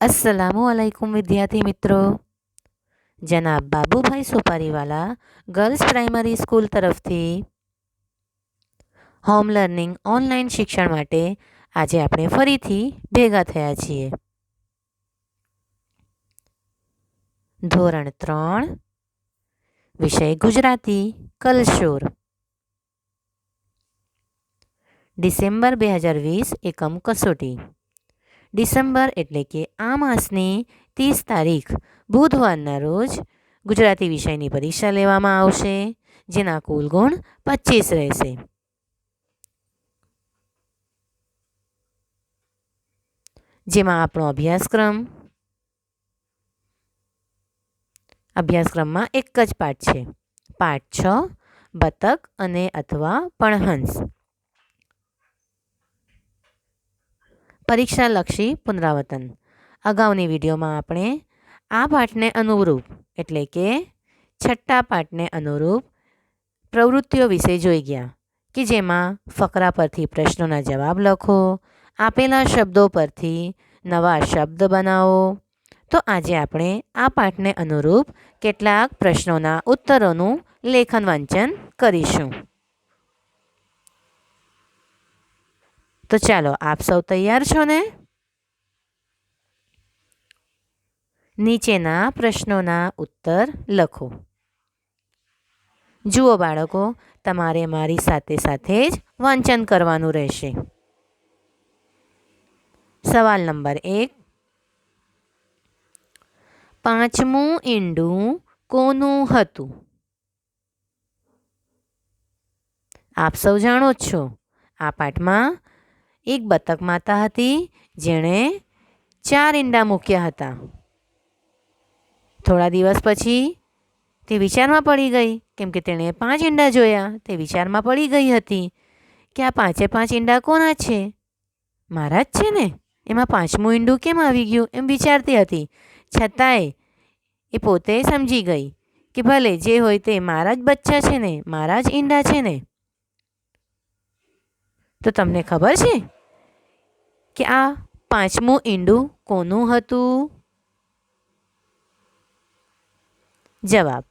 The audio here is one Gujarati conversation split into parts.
અસલામુ અલૈકુમ વિદ્યાર્થી મિત્રો. જનાબ Babubhai Sopariwala girls primary school તરફથી હોમ લર્નિંગ ઓનલાઈન શિક્ષણ માટે આજે આપણે ફરીથી ભેગા થયા છીએ. ધોરણ ત્રણ, વિષય ગુજરાતી, કલશોર. ડિસેમ્બર બે હજાર વીસ, એકમ કસોટી. ડિસેમ્બર એટલે કે આ માસની ત્રીસ તારીખ, બુધવારના રોજ ગુજરાતી વિષયની પરીક્ષા લેવામાં આવશે, જેના કુલ ગુણ પચીસ રહેશે. જેમાં આપણો અભ્યાસક્રમ, અભ્યાસક્રમમાં એક જ પાઠ છે. પાઠ છ, બતક અને અથવા પણહંસ પરીક્ષાલક્ષી પુનરાવર્તન. અગાઉની વિડીયોમાં આપણે આ પાઠને અનુરૂપ, એટલે કે છઠ્ઠા પાઠને અનુરૂપ, પ્રવૃત્તિઓ વિશે જોઈ ગયા, કે જેમાં ફકરા પરથી પ્રશ્નોના જવાબ લખો, આપેલા શબ્દો પરથી નવા શબ્દ બનાવો. તો આજે આપણે આ પાઠને અનુરૂપ કેટલાક પ્રશ્નોના ઉત્તરોનું લેખન વાંચન કરીશું. તો ચાલો, આપ સૌ તૈયાર છો ને? નીચેના પ્રશ્નોના ઉત્તર લખો. જુઓ બાળકો, તમારે મારી સાથે સાથે જ વાંચન કરવાનું રહેશે. સવાલ નંબર એક. પાંચમું ઈંડું કોનું હતું? આપ સૌ જાણો જ છો. આ પાઠમાં એક બતક માતા હતી, જેણે ચાર ઈંડા મૂક્યા હતા. થોડા દિવસ પછી તે વિચારમાં પડી ગઈ, કેમ કે તેણે પાંચ ઈંડા જોયા, તે વિચારમાં પડી ગઈ હતી કે આ પાંચે પાંચ ઈંડા કોના છે? મારા જ છે ને, એમાં પાંચમું ઈંડું કેમ આવી ગયું એમ વિચારતી હતી. છતાંય એ પોતે સમજી ગઈ કે ભલે જે હોય તે મારા જ બચ્ચા છે ને, મારા જ ઈંડા છે ને. તો તમને ખબર છે કે આ પાંચમું ઈંડું કોનું હતું? જવાબ,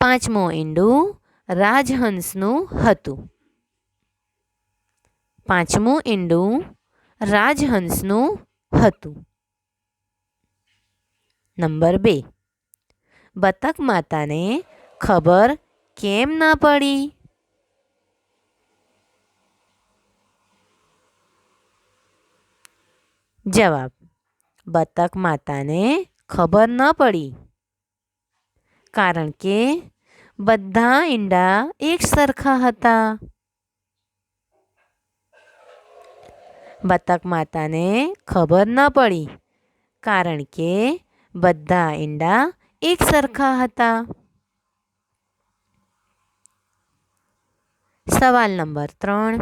પાંચમું ઈંડું રાજહંસનું હતું. પાંચમું ઈંડું રાજહંસનું હતું. નંબર બે, બતક માતાને ખબર કેમ ના પડી? જવાબ. બતક માતાને ખબર ન પડી. કારણ કે બધા ઈંડા એક સરખા હતા. બતક માતાને ખબર ન પડી. કારણ કે બધા ઈંડા એક સરખા હતા. સવાલ નંબર ત્રણ.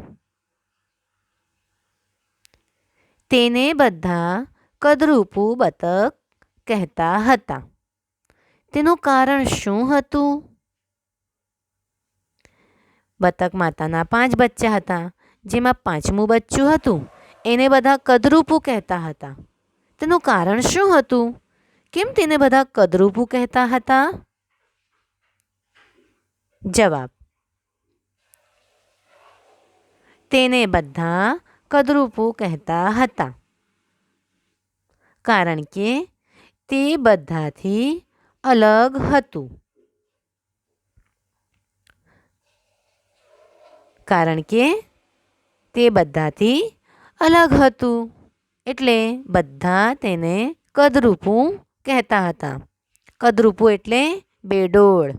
તેને બધા કદરૂપું બતક કહેતા હતા. તેનું કારણ શું હતું? બતક માતાના પાંચ બચ્ચા હતા, જેમાં પાંચમું બચ્ચું હતું. એને બધા કદરૂપું કહેતા હતા. તેનું કારણ શું હતું? કેમ તેને બધા કદરૂપું કહેતા હતા? જવાબ. તેને બધા કદરૂપું કહેતા હતા. કારણ કે તે બધાથી અલગ હતું. કારણ કે તે બધાથી અલગ હતું. એટલે બધા તેને કદરૂપું કહેતા હતા. કદરૂપું એટલે બેડોળ.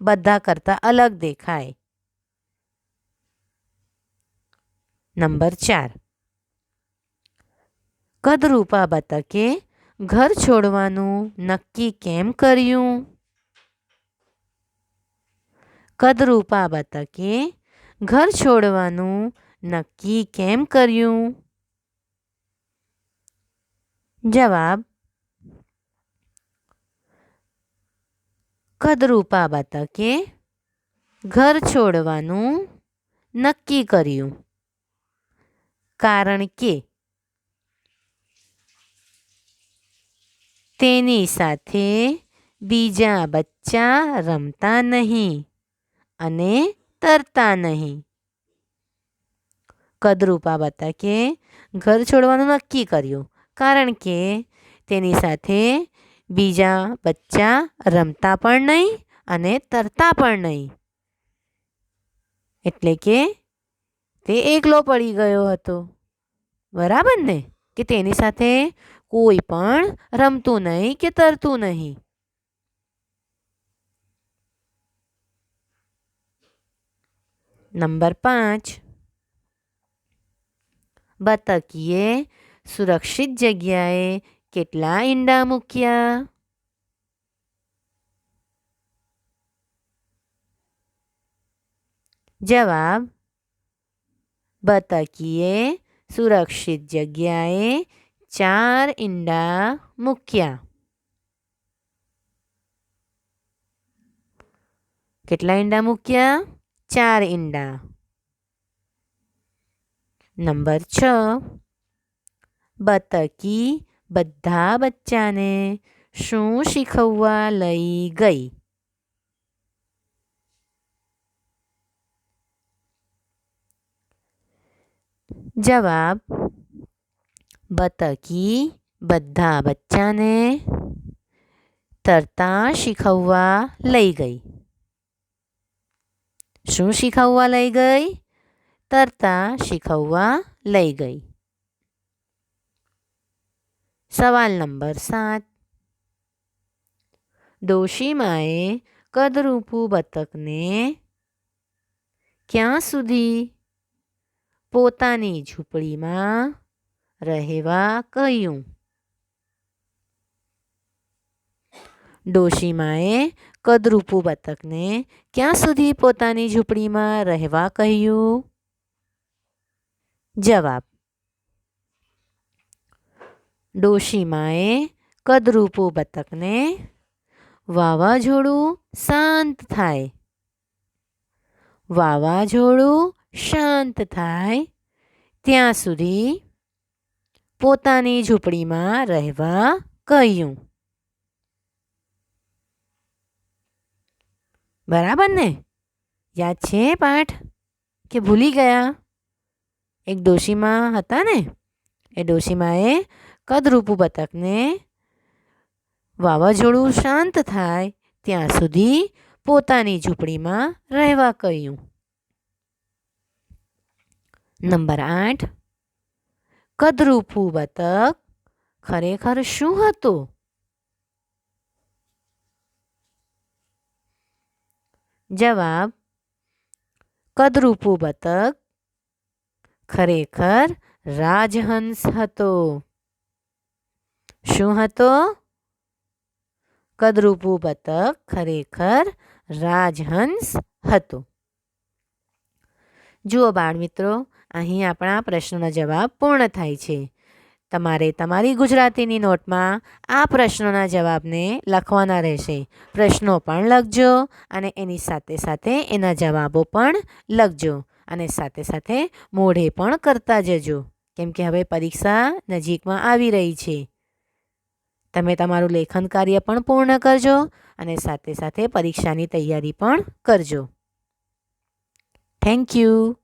બધા કરતાં અલગ દેખાય. નંબર ચાર. કદરૂપા બતકે ઘર છોડવાનું નક્કી કેમ કર્યું? કદરૂપા બતકે ઘર છોડવાનું નક્કી કેમ કર્યું? જવાબ કદરૂપા બતકે ઘર છોડવાનું નક્કી કર્યું. કારણ કે તેની સાથે બીજા બચ્ચા રમતા નહીં અને તરતા નહીં. કદરૂપા બતકે ઘર છોડવાનું નક્કી કર્યું કારણ કે તેની સાથે બીજા બચ્ચા રમતા પણ નહીં અને તરતા પણ નહીં. એટલે કે તે એકલો પડી ગયો હતો. બરાબર ને? કે તેની સાથે કોઈ પણ રમતું નહીં કે તરતું નહીં. નંબર પાંચ. બતકીએ સુરક્ષિત જગ્યાએ કેટલા ઈંડા મૂક્યા? જવાબ બતકીએ સુરક્ષિત જગ્યાએ ચાર ઈંડા મૂક્યા કેટલા ઈંડા મૂક્યા ચાર ઈંડા નંબર છ બતકી બધા બચ્ચાને શું શીખવવા લઈ ગઈ જવાબ બતકી બધા બચ્ચાને તરતા શીખવવા લઈ ગઈ શું શીખવવા લઈ ગઈ તરતા શીખવવા લઈ ગઈ સવાલ નંબર સાત ડોશીમાએ કદરૂપું બતકને ક્યાં સુધી પોતાની ઝૂંપડીમાં રહેવા કહ્યું. ડોશીમાએ કદરૂપુ બતકને ક્યાં સુધી પોતાની ઝૂંપડીમાં રહેવા કહ્યું? જવાબ. ડોશીમાએ કદરૂપુ બતકને વાવાઝોડું શાંત થાય. વાવાઝોડું શાંત થાય, ત્યાં સુધી પોતાની ઝૂંપડીમાં રહેવા કહ્યું. બરાબર ને? યાદ છે પાઠ? કે ભૂલી ગયા? એક ડોશીમાં હતા ને? એ ડોશીમાએ કદરૂપું બતકને વાવાઝોડું શાંત થાય, ત્યાં સુધી પોતાની ઝૂંપડીમાં રહેવા કહ્યું. નંબર આઠ. કદરૂપું બતક ખરેખર શું હતું? જવાબ કદરૂપું બતક ખરેખર રાજહંસ હતો. શું હતો? કદરૂપું બતક ખરેખર રાજહંસ હતો. જુઓ બાળમિત્રો અહીં આપણા પ્રશ્નનો જવાબ પૂર્ણ થાય છે. તમારે તમારી ગુજરાતીની નોટમાં આ પ્રશ્નોના જવાબને લખવાના રહેશે. પ્રશ્નો પણ લખજો અને એની સાથે સાથે એના જવાબો પણ લખજો અને સાથે સાથે મોઢે પણ કરતા જજો. કેમ કે હવે પરીક્ષા નજીકમાં આવી રહી છે. તમે તમારું લેખન કાર્ય પણ પૂર્ણ કરજો અને સાથે સાથે પરીક્ષાની તૈયારી પણ કરજો. Thank you